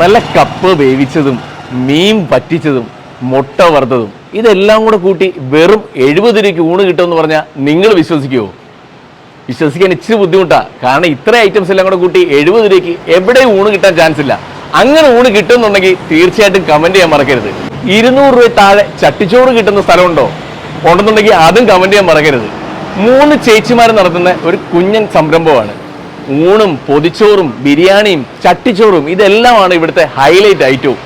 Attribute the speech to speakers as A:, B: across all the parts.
A: നല്ല കപ്പ് വേവിച്ചതും മീൻ പറ്റിച്ചതും മുട്ട വറുത്തതും ഇതെല്ലാം കൂടെ കൂട്ടി വെറും എഴുപത് രൂപയ്ക്ക് ഊണ് കിട്ടുമെന്ന് പറഞ്ഞാൽ നിങ്ങൾ വിശ്വസിക്കുമോ വിശ്വസിക്കാൻ ഇച്ചിരി ബുദ്ധിമുട്ടാണ് കാരണം ഇത്ര ഐറ്റംസ് എല്ലാം കൂടെ കൂട്ടി എഴുപത് രൂപയ്ക്ക് എവിടെയും ഊണ് കിട്ടാൻ ചാൻസ് ഇല്ല. അങ്ങനെ ഊണ് കിട്ടുന്നുണ്ടെങ്കിൽ തീർച്ചയായിട്ടും കമന്റ് ചെയ്യാൻ മറക്കരുത്. ഇരുന്നൂറ് രൂപ താഴെ ചട്ടിച്ചോറ് കിട്ടുന്ന സ്ഥലമുണ്ടോ? ഉണ്ടെന്നുണ്ടെങ്കിൽ അതും കമന്റ് ചെയ്യാൻ മറക്കരുത്. മൂന്ന് ചേച്ചിമാർ നടത്തുന്ന ഒരു കുഞ്ഞൻ സംരംഭമാണ്. ഊണും പൊതിച്ചോറും ബിരിയാണിയും ചട്ടിച്ചോറും ഇതെല്ലാമാണ് ഇവിടുത്തെ ഹൈലൈറ്റ് ഐറ്റവും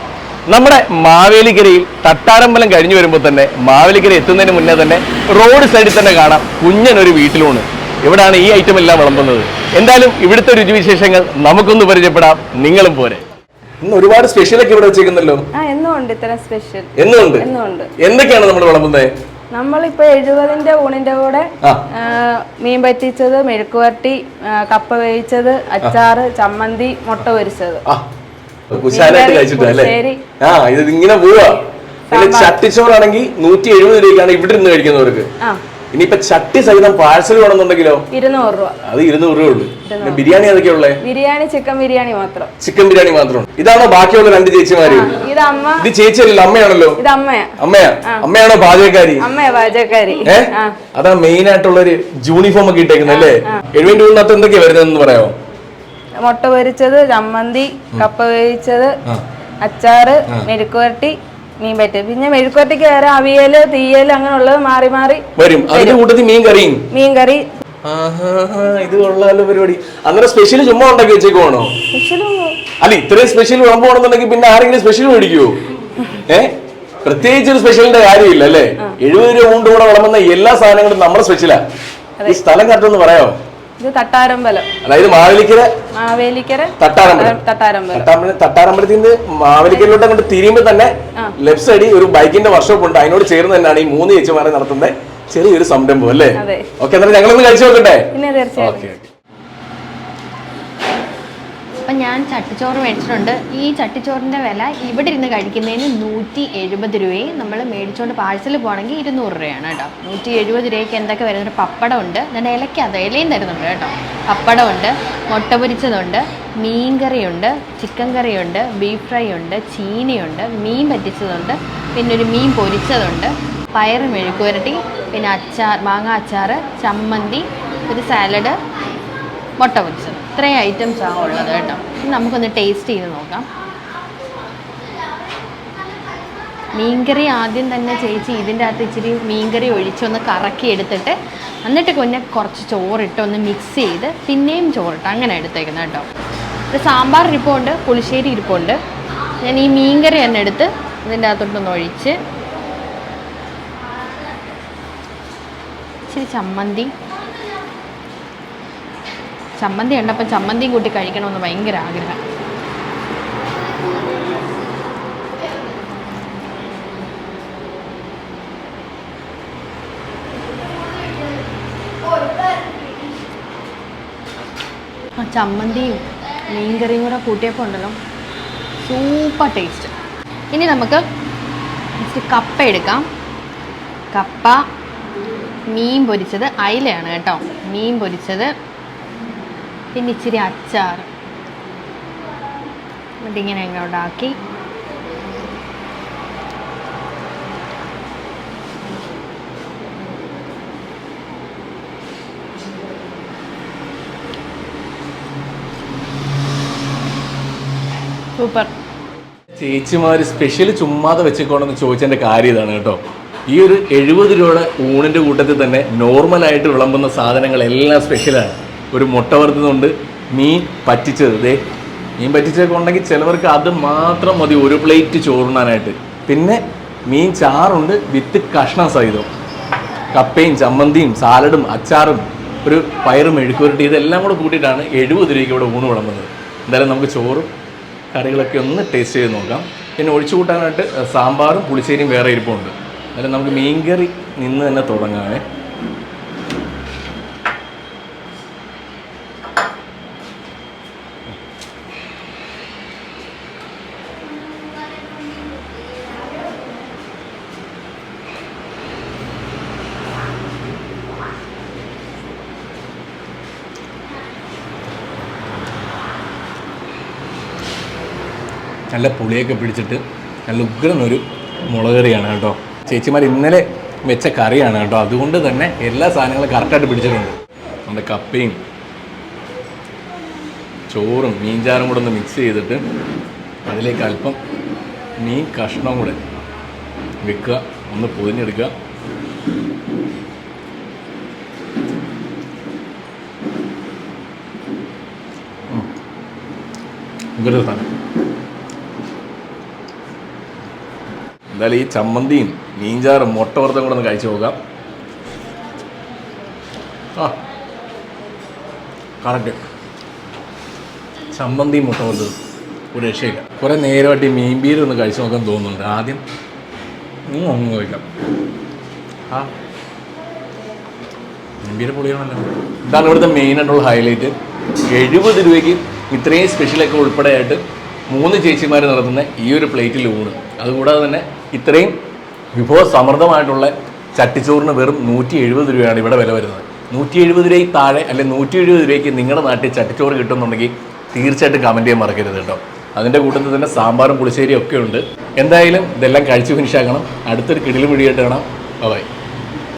A: നമ്മുടെ മാവേലിക്കരയിൽ തട്ടാരമ്പലം കഴിഞ്ഞു വരുമ്പോൾ തന്നെ മാവേലിക്കര എത്തുന്നതിന് മുന്നേ തന്നെ റോഡ് സൈഡിൽ തന്നെ കാണാം. കുഞ്ഞനൊരു വീട്ടിലൂണ്. ഇവിടാണ് ഈ ഐറ്റം എല്ലാം വിളമ്പുന്നത്. എന്തായാലും ഇവിടുത്തെ രുചിവിശേഷങ്ങൾ നമുക്കൊന്ന് പരിചയപ്പെടാം. നിങ്ങളും പോരെ. ഇന്ന് ഒരുപാട് സ്പെഷ്യലൊക്കെ ഇവിടെ വെച്ചേക്കുന്നല്ലോ
B: ഉണ്ട്. സ്പെഷ്യൽ
A: എന്നുണ്ട് എന്തൊക്കെയാണ് നമ്മൾ വിളമ്പുന്നത്?
B: നമ്മളിപ്പോ എഴുപതിന്റെ ഊണിന്റെ കൂടെ മീൻ പറ്റിച്ചത് മെഴുക്കുവരട്ടി കപ്പ വേവിച്ചത് അച്ചാറ് ചമ്മന്തി മുട്ട പൊരിച്ചത്.
A: കുശാലായിട്ട്. ആ ഇത് ഇങ്ങനെ പോവാ ചട്ടിച്ചോറാണെങ്കിൽ നൂറ്റി എഴുപത് രൂപയ്ക്കാണ് ഇവിടെ ഇരുന്ന് കഴിക്കുന്നവർക്ക്. ഇനിയിപ്പൊ ചട്ടി സഹിതം പാഴ്സൽ വേണമെന്നുണ്ടെങ്കിലോ?
B: ഇരുന്നൂറ് രൂപ.
A: അത് ഇരുന്നൂറ് രൂപ ഉള്ളൂ. പിന്നെ ബിരിയാണി ഏതൊക്കെയാ ഉള്ളേ?
B: ബിരിയാണി ചിക്കൻ ബിരിയാണി മാത്രം.
A: ചിക്കൻ ബിരിയാണി മാത്രം ഇതാണോ ബാക്കിയുള്ള രണ്ട് ചേച്ചിമാര്?
B: ഇത് അമ്മ.
A: ഇത് ചേച്ചിയല്ലല്ലോ അമ്മയാണല്ലോ?
B: ഇത് അമ്മയാ.
A: അമ്മയാ? അമ്മയാണോ പാചകക്കാരി?
B: അമ്മയാ പാചകക്കാരി.
A: ഏ?
B: ആ.
A: അതാ മെയിൻ ആയിട്ടുള്ള ഒരു യൂണിഫോം ഒക്കെ ഇട്ടേക്കുന്നത് അല്ലേ? എഴുപതിന്റെ ഉള്ളിനകത്ത് എന്തൊക്കെയാ വരുന്നതെന്ന് പറയാമോ
B: മുട്ട പൊരിച്ചത് ചമ്മന്തി കപ്പ വേവിച്ചത്. അച്ചാറ് മെഴുക്കുവരട്ടി മീൻ പറ്റും. പിന്നെ മെഴുക്കോട്ടിക്ക് വേറെ അവിയൽ തീയൽ അങ്ങനെയുള്ളത് മാറി മാറി
A: വരും. അതിന്റെ കൂട്ടത്തിൽ മീൻ കറിയും.
B: മീൻ കറി.
A: ഇത് കൊള്ളാലോ പരിപാടി. അങ്ങനെ സ്പെഷ്യൽ ചുമ്മാ ഉണ്ടാക്കി വെച്ചേക്കുവാണോ? അല്ല ഇത്രയും സ്പെഷ്യൽ വിളമ്പുവാണെന്നുണ്ടെങ്കിൽ പിന്നെ ആരെങ്കിലും സ്പെഷ്യൽ മേടിക്കുവോ? ഏ? പ്രത്യേകിച്ച് ഒരു സ്പെഷ്യലിന്റെ കാര്യമില്ല അല്ലേ? എഴുപത് രൂപ കൊണ്ട് കൂടെ വിളമ്പുന്ന എല്ലാ സാധനങ്ങളും നമ്മുടെ സ്പെഷ്യലാ ഈ സ്ഥലം കറക്റ്റ് ഒന്ന് പറയാമോ?
B: ഇത് തട്ടാരമ്പലം.
A: അതായത് മാവേലിക്കര?
B: മാവേലിക്കര
A: തട്ടാരമ്പലം.
B: തട്ടാരമ്പലം.
A: തട്ടാമ്പലം തട്ടാരമ്പലത്തിൽ നിന്ന് മാവേലിക്കലിലോട്ട് അങ്ങോട്ട് തിരിയുമ്പോൾ തന്നെ ലെഫ്റ്റ് സൈഡിൽ ഒരു ബൈക്കിന്റെ വർക്ക്ഷോപ്പ് ഉണ്ട്. അതിനോട് ചേർന്ന് തന്നെയാണ് ഈ മൂന്ന് ചേച്ചിമാരെ നടത്തുന്ന ചെറിയൊരു സംരംഭം അല്ലേ. ഓക്കെ എന്നാലും ഞങ്ങളൊന്ന് കഴിച്ചു നോക്കട്ടെ? ഓക്കെ
C: അപ്പം ഞാൻ ചട്ടിച്ചോറ് മേടിച്ചിട്ടുണ്ട്. ഈ ചട്ടിച്ചോറിന്റെ വില ഇവിടെ ഇരുന്ന് കഴിക്കുന്നതിന് നൂറ്റി എഴുപത് രൂപയും നമ്മൾ മേടിച്ചുകൊണ്ട് പാഴ്സൽ പോകണമെങ്കിൽ ഇരുന്നൂറ് രൂപയാണ് കേട്ടോ. നൂറ്റി എഴുപത് രൂപയ്ക്ക് എന്തൊക്കെ വരുന്നൊരു പപ്പടം ഉണ്ട് എന്നിട്ട് അത് ഇലയും തരുന്നുണ്ട് കേട്ടോ. പപ്പടമുണ്ട് മുട്ട പൊരിച്ചതുണ്ട് മീൻ കറിയുണ്ട് ചിക്കൻ കറിയുണ്ട് ബീഫ് ഫ്രൈ ഉണ്ട് ചീനിയുണ്ട് മീൻ പറ്റിച്ചതുണ്ട് പിന്നെ ഒരു മീൻ പൊരിച്ചതുണ്ട് പയർ മെഴുക്കുവരട്ടി പിന്നെ അച്ചാർ മാങ്ങ അച്ചാർ ചമ്മന്തി ഒരു സാലഡ് മുട്ട പൊരിച്ചത്. ഇത്രയും ഐറ്റംസ് ആണ് ഉള്ളത് കേട്ടോ. നമുക്കൊന്ന് ടേസ്റ്റ് ചെയ്ത് നോക്കാം. മീൻകറി ആദ്യം തന്നെ ചേച്ചി ഇതിന്റെ അകത്ത് ഇച്ചിരി മീൻകറി ഒഴിച്ചൊന്ന് കറക്കി എടുത്തിട്ട് എന്നിട്ട് കൊന്നെ കുറച്ച് ചോറിട്ട് ഒന്ന് മിക്സ് ചെയ്ത് പിന്നെയും ചോറിട്ട് അങ്ങനെ എടുത്തേക്കുന്നത് കേട്ടോ. ഒരു സാമ്പാർ ഇരിപ്പുണ്ട് പുളിശ്ശേരി ഇരിപ്പുണ്ട്. ഞാൻ ഈ മീൻകറി തന്നെ എടുത്ത് ഇതിന്റെ അകത്തോട്ടൊന്ന് ഒഴിച്ച് ഇച്ചിരി ചമ്മന്തി ചമ്മന്തി ഉണ്ടപ്പം ചമ്മന്തിയും കൂട്ടി കഴിക്കണമെന്ന് ഭയങ്കര ആഗ്രഹം. ആ ചമ്മന്തിയും മീൻകറിയും കൂടെ കൂട്ടിയപ്പോൾ ഉണ്ടല്ലോ. Super taste. ഇനി നമുക്ക് കപ്പ എടുക്കാം. കപ്പ മീൻ പൊരിച്ചത് അയിലയാണ് കേട്ടോ. മീൻ പൊരിച്ചത് പിന്നെ ഇച്ചിരി അച്ചാർ എന്നിട്ടിങ്ങനെ അങ്ങോട്ടാക്കി സൂപ്പർ.
A: ചേച്ചിമാര് സ്പെഷ്യൽ ചുമ്മാതെ വെച്ചേക്കോണെന്ന് ചോദിച്ചതിന്റെ കാര്യം ഇതാണ് കേട്ടോ. ഈ ഒരു എഴുപത് രൂപയുടെ ഊണിന്റെ കൂട്ടത്തിൽ തന്നെ നോർമലായിട്ട് വിളമ്പുന്ന സാധനങ്ങളെല്ലാം സ്പെഷ്യലാണ് ഒരു മുട്ട വറുത്തതുണ്ട് മീൻ പറ്റിച്ചത്. ദേ മീൻ പറ്റിച്ചതൊക്കെ ഉണ്ടെങ്കിൽ ചിലവർക്ക് അത് മാത്രം മതി ഒരു പ്ലേറ്റ് ചോറുണ്ണാനായിട്ട്. പിന്നെ മീൻ ചാറുണ്ട് വിത്ത് കഷ്ണം സഹിതം. കപ്പയും ചമ്മന്തിയും സാലഡും അച്ചാറും ഒരു പയറും മെഴുക്കുരുട്ടി ഇതെല്ലാം കൂടെ കൂട്ടിയിട്ടാണ് എഴുപത് രൂപയ്ക്ക് ഇവിടെ ഊണ് വിളമ്പുന്നത്. എന്തായാലും നമുക്ക് ചോറും കറികളൊക്കെ ഒന്ന് ടേസ്റ്റ് ചെയ്ത് നോക്കാം. പിന്നെ ഒഴിച്ചു കൂട്ടാനായിട്ട് സാമ്പാറും പുളിശ്ശേരിയും വേറെ ഇരിപ്പുണ്ട്. എന്നാലും നമുക്ക് മീൻകറി നിന്ന് തന്നെ തുടങ്ങാമേ നല്ല പുളിയൊക്കെ പിടിച്ചിട്ട് നല്ല ഉഗ്രനൊരു മുളക് കറിയാണ് കേട്ടോ. ചേച്ചിമാർ ഇന്നലെ വെച്ച കറിയാണ് കേട്ടോ. അതുകൊണ്ട് തന്നെ എല്ലാ സാധനങ്ങളും കറക്റ്റായിട്ട് പിടിച്ചിട്ടുണ്ട്. നമ്മുടെ കപ്പയും ചോറും മീൻചാറും കൂടെ ഒന്ന് മിക്സ് ചെയ്തിട്ട് അതിലേക്ക് അല്പം മീൻ കഷ്ണം കൂടെ വെക്കുക. ഒന്ന് പൊതിഞ്ഞെടുക്കുക. ഉം. എന്തായാലും ഈ ചമ്മന്തിയും മീൻചാറും മുട്ട വറുത്തും കൂടെ ഒന്ന് കഴിച്ചു നോക്കാം. ആ കറക്റ്റ് ചമ്മന്തിയും മുട്ട വറുത്തതും ഒരു രക്ഷയില്ല. കുറേ നേരമായിട്ട് മീൻ ബീര് ഒന്ന് കഴിച്ചു നോക്കാൻ തോന്നുന്നുണ്ട്. ആദ്യം ഒന്നും കഴിക്കാം. ആ ബീര് പൊളിയാണല്ലോ. ഇതാണ് ഇവിടുത്തെ മെയിൻ ആയിട്ടുള്ള ഹൈലൈറ്റ് എഴുപത് രൂപയ്ക്ക് ഇത്രയും സ്പെഷ്യലൊക്കെ ഉൾപ്പെടെയായിട്ട് മൂന്ന് ചേച്ചിമാർ നടത്തുന്ന ഈ ഒരു പ്ലേറ്റിൽ ഊണ്. അതുകൂടാതെ തന്നെ ഇത്രയും വിഭവ സമൃദ്ധമായിട്ടുള്ള ചട്ടിച്ചോറിന് വെറും നൂറ്റി എഴുപത് രൂപയാണ് ഇവിടെ വില വരുന്നത്. നൂറ്റി എഴുപത് രൂപയ്ക്ക് താഴെ അല്ലെ നൂറ്റി എഴുപത് രൂപയ്ക്ക് നിങ്ങളുടെ നാട്ടിൽ ചട്ടിച്ചോറ് കിട്ടുന്നുണ്ടെങ്കിൽ തീർച്ചയായിട്ടും കമന്റ് ചെയ്യാൻ മറക്കരുത് കേട്ടോ. അതിന്റെ കൂട്ടത്തിൽ തന്നെ സാമ്പാറും പുളിശ്ശേരിയും ഒക്കെ ഉണ്ട്. എന്തായാലും ഇതെല്ലാം കഴിച്ച് ഫിനിഷാക്കണം അടുത്തൊരു കിടിലും പിടിയായിട്ട് കാണാം. ബൈ